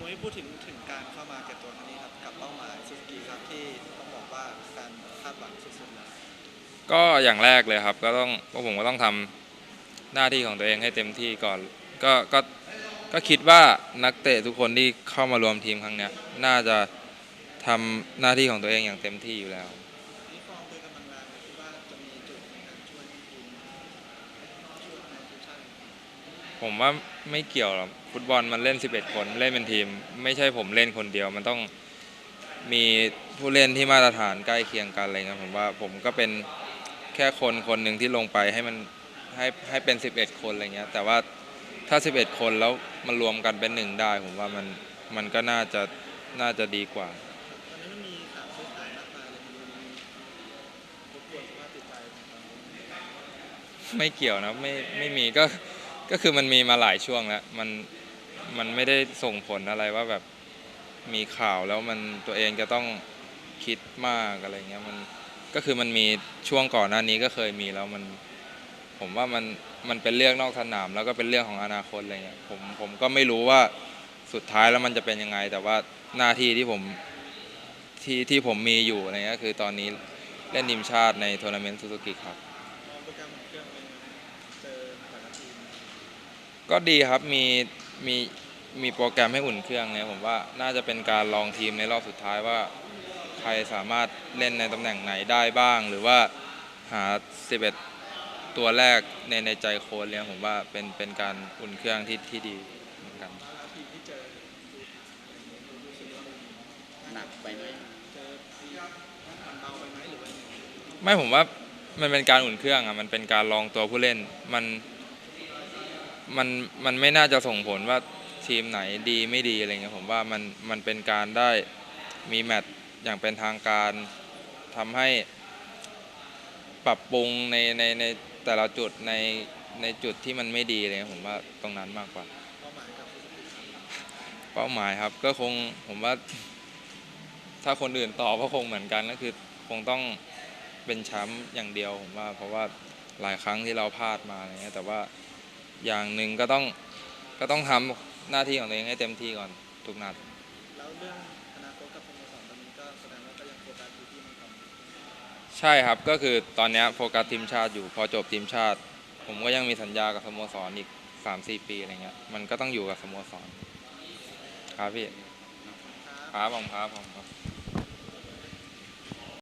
มุ้ยพูดถึงถึงการเข้ามาเก็บตัวครั้งนี้ครับกับเป้าหมายซูซูกิครับที่ต้องบอกว่าการคาดหวังสุดๆเลยก็อย่างแรกเลยครับ ก็ต้องพวกผมก็ต้องทำหน้าที่ของตัวเองให้เต็มที่ก่อน ก็ก็ก็คิดว่านักเตะทุกคนที่เข้ามารวมทีมครั้งนี้น่าจะทำหน้าที่ของตัวเองอย่างเต็มที่อยู่แล้ว นี่ฟอร์มคือกำลังแรงเลยคิดว่าจะมีจุดในการช่วยทีมช่วยในทีมชาติ ผมว่าไม่เกี่ยวหรอกฟุตบอลมันเล่น 11 คนเล่นเป็นทีม ไม่ใช่ผมเล่นคนเดียว มันต้องมีผู้เล่นที่มาตรฐานใกล้เคียงกันอะไรเงี้ยผมว่าผมก็เป็นแค่คนคนหนึ่งที่ลงไปให้มันให้ให้เป็น 11 คนอะไรเงี้ยแต่ว่าถ้า 11 คนแล้วมันรวมกันเป็นหนึ่งได้ ผมว่ามันมันก็น่าจะน่าจะดีกว่าไม่เกี่ยวนะไม่ไม่มีก็ ก็คือมันมีมาหลายช่วงแล้วมันมันไม่ได้ส่งผลอะไรว่าแบบมีข่าวแล้วมันตัวเองจะต้องคิดมากอะไรเงี้ยมันก็คือมันมีช่วงก่อนหน้านี้ก็เคยมีแล้วมัน ผมว่ามันมันเป็นเรื่องนอกสนาม แล้วก็เป็นเรื่องของอนาคตอะไรเงี้ยผมผมก็ไม่รู้ว่าสุดท้ายแล้วมันจะเป็นยังไง แต่ว่าหน้าที่ที่ผมที่ที่ผมมีอยู่อะไรเงี้ยคือตอนนี้เล่นทีมชาติในทัวร์นาเมนต์ซูซูกิครับมองโปรแกรมของเครื่องเป็นไงเจอแต่ละทีม ก็ดีครับมีมีมีโปรแกรมให้อุ่นเครื่องเนี่ยผมว่าน่าจะเป็นการลองทีมในรอบสุดท้ายว่าใครสามารถเล่นในตำแหน่งไหนได้บ้าง หรือว่าหา 11 ตัวแรกในในใจโค้ชเนี่ยผมว่าเป็นเป็นการอุ่นเครื่องที่ที่ดีเหมือนกันแล้วทีมที่เจอดูรู้สึกว่ามันหนักไปไหมไปไหมหรือว่ายังไงไม่ผมว่ามันเป็นการอุ่นเครื่องอะมันเป็นการลองตัวผู้เล่นมัน มันมันไม่น่าจะส่งผลว่าทีมไหนดีไม่ดีอะไรเงี้ยผมว่ามันมันเป็นการได้มีแมตช์อย่างเป็นทางการทำให้ปรับปรุงในในในแต่ละจุดในในจุดที่มันไม่ดีอะไรเลยผมว่าตรงนั้นมากกว่า เป้าหมายครับก็คงผมว่า ถ้าคนอื่นตอบก็คงเหมือนกันก็คือคงต้องเป็นแชมป์อย่างเดียวผมว่า เพราะว่าหลายครั้งที่เราพลาดมาอะไรเงี้ยแต่ว่า อย่างหนึ่งก็ต้องก็ต้องทำหน้าที่ของตัวเองให้เต็มที่ก่อนทุกนัดแล้วเรื่องอนาคตกับสโมสรตอนนี้ก็แสดงว่าก็ยังโฟกัสอยู่ที่เมืองทองใช่ครับก็คือตอนนี้โฟกัสทีมชาติอยู่พอจบทีมชาติ ผมก็ยังมีสัญญากับสโมสรอีก 3-4 ปีอะไรเงี้ยมันก็ต้องอยู่กับสโมสรครับพี่ครับผมครับผมครับ